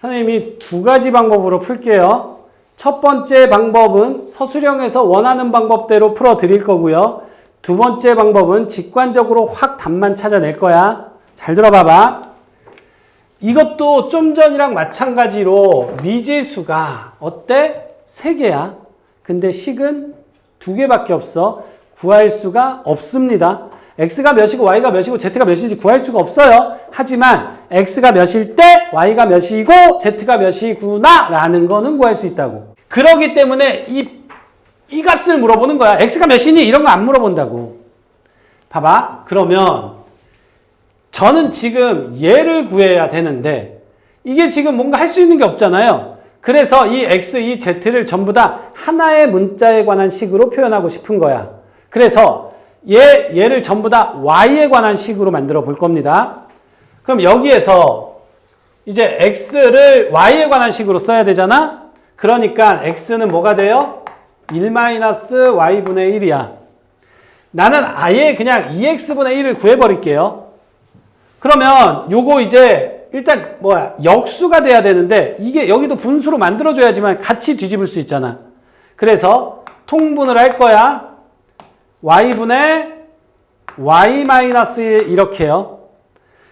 선생님이 두 가지 방법으로 풀게요. 첫 번째 방법은 서술형에서 원하는 방법대로 풀어 드릴 거고요. 두 번째 방법은 직관적으로 확 답만 찾아낼 거야. 잘 들어봐봐. 이것도 좀 전이랑 마찬가지로 미지수가 어때? 세 개야. 근데 식은 두 개밖에 없어. 구할 수가 없습니다. X가 몇이고 y가 몇이고 z가 몇인지 구할 수가 없어요. 하지만 x가 몇일 때 y가 몇이고 z가 몇이구나 라는 거는 구할 수 있다고. 그러기 때문에 이, 이 값을 물어보는 거야. x가 몇이니? 이런 거 안 물어본다고. 봐봐. 그러면 저는 지금 얘를 구해야 되는데 이게 지금 뭔가 할 수 있는 게 없잖아요. 그래서 이 x, 이 z를 전부 다 하나의 문자에 관한 식으로 표현하고 싶은 거야. 그래서 얘, 얘를 전부 다 y에 관한 식으로 만들어 볼 겁니다. 그럼 여기에서 이제 x를 y에 관한 식으로 써야 되잖아? 그러니까 x는 뭐가 돼요? 1-y분의 1이야. 나는 아예 그냥 2x분의 1을 구해버릴게요. 그러면 요거 이제 일단 뭐야 역수가 돼야 되는데 이게 여기도 분수로 만들어줘야지만 같이 뒤집을 수 있잖아. 그래서 통분을 할 거야. Y분의 y 마이너스 이렇게요.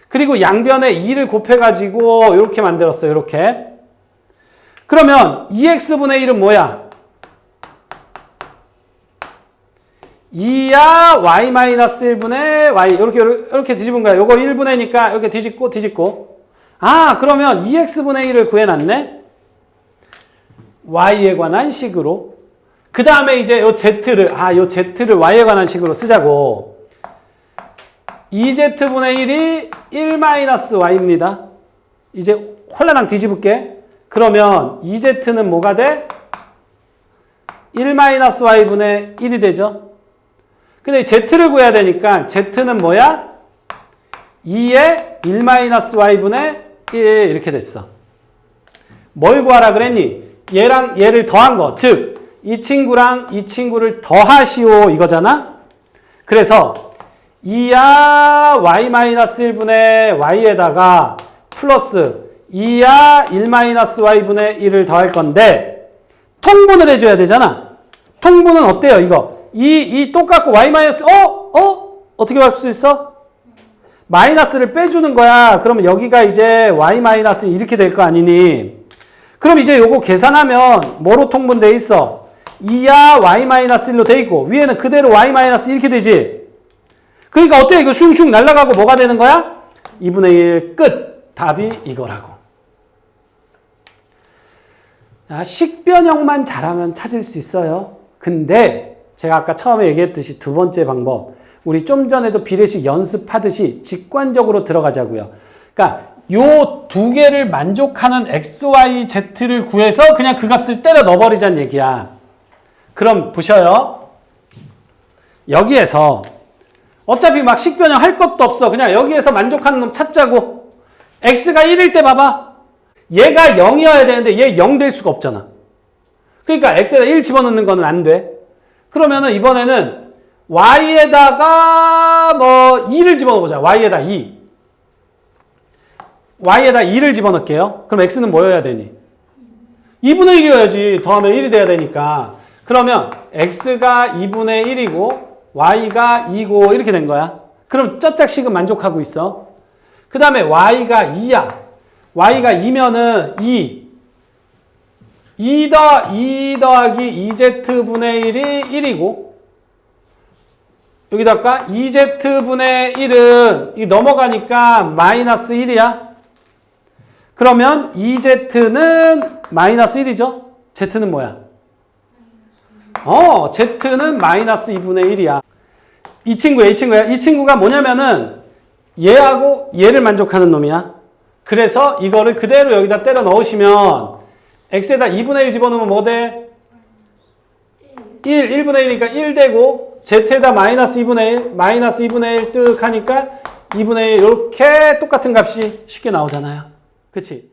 그리고 양변에 2를 곱해가지고 이렇게 만들었어요. 이렇게. 그러면 2x분의 1은 뭐야? 2야 y 마이너스 1분의 y 이렇게 이렇게 뒤집은 거야. 요거 1분의니까 이렇게 뒤집고 뒤집고. 아 그러면 2x분의 1을 구해놨네. y에 관한 식으로. 그 다음에 이제 요 z를 아 요 z를 y에 관한 식으로 쓰자고. 2z분의 1이 1 마이너스 y입니다. 이제 홀라당 뒤집을게. 그러면 2z는 뭐가 돼? 1 마이너스 y분의 1이 되죠. 근데 z를 구해야 되니까 z는 뭐야? 2에 1-y분의 1 이렇게 됐어. 뭘 구하라 그랬니? 얘랑 얘를 더한 거. 즉, 이 친구랑 이 친구를 더하시오 이거잖아? 그래서 2야 y-1분의 y에다가 플러스 2야 1-y분의 1을 더할 건데 통분을 해줘야 되잖아. 통분은 어때요 이거? 이, 이 똑같고 y 어? 어? 어떻게 할 수 있어? 마이너스를 빼주는 거야. 그러면 여기가 이제 y 이렇게 될 거 아니니? 그럼 이제 요거 계산하면 뭐로 통분돼 있어? 2야 y 마이너스 1로 돼 있고 위에는 그대로 y 이렇게 되지? 그러니까 어때? 이거 슝슝 날아가고 뭐가 되는 거야? 2분의 1 끝. 답이 이거라고. 자, 식변형만 잘하면 찾을 수 있어요. 근데 제가 아까 처음에 얘기했듯이 두 번째 방법, 우리 좀 전에도 비례식 연습하듯이 직관적으로 들어가자고요. 그러니까 요 두 개를 만족하는 x, y, z를 구해서 그냥 그 값을 때려 넣어버리자는 얘기야. 그럼 보셔요. 여기에서 어차피 막 식변형 할 것도 없어. 그냥 여기에서 만족하는 놈 찾자고. x가 1일 때 봐봐. 얘가 0이어야 되는데 얘 0 될 수가 없잖아. 그러니까 x에다 1 집어넣는 거는 안 돼. 그러면은 이번에는 y에다가 뭐 2를 집어넣어보자. y에다 2. y에다 2를 집어넣을게요. 그럼 x는 뭐여야 되니? 2분의 1이어야지. 더하면 1이 돼야 되니까. 그러면 x가 2분의 1이고 y가 2고 이렇게 된 거야. 그럼 쩌짝식은 만족하고 있어. 그 다음에 y가 2야. y가 2면은 2. 2 더, 2 더하기 2z분의 1이 1이고, 여기다가 2z분의 1은 이 넘어가니까 마이너스 1이야. 그러면 2z는 마이너스 1이죠? z는 뭐야? 어, z는 마이너스 2분의 1이야. 이 친구야, 이 친구야. 이 친구가 뭐냐면은 얘하고 얘를 만족하는 놈이야. 그래서 이거를 그대로 여기다 때려 넣으시면 x에다 2분의 1 집어넣으면 뭐 돼? 1, 1분의 1이니까 1 되고 z에다 마이너스 2분의 1, 마이너스 2분의 1 뜩 하니까 2분의 1 이렇게 똑같은 값이 쉽게 나오잖아요. 그치?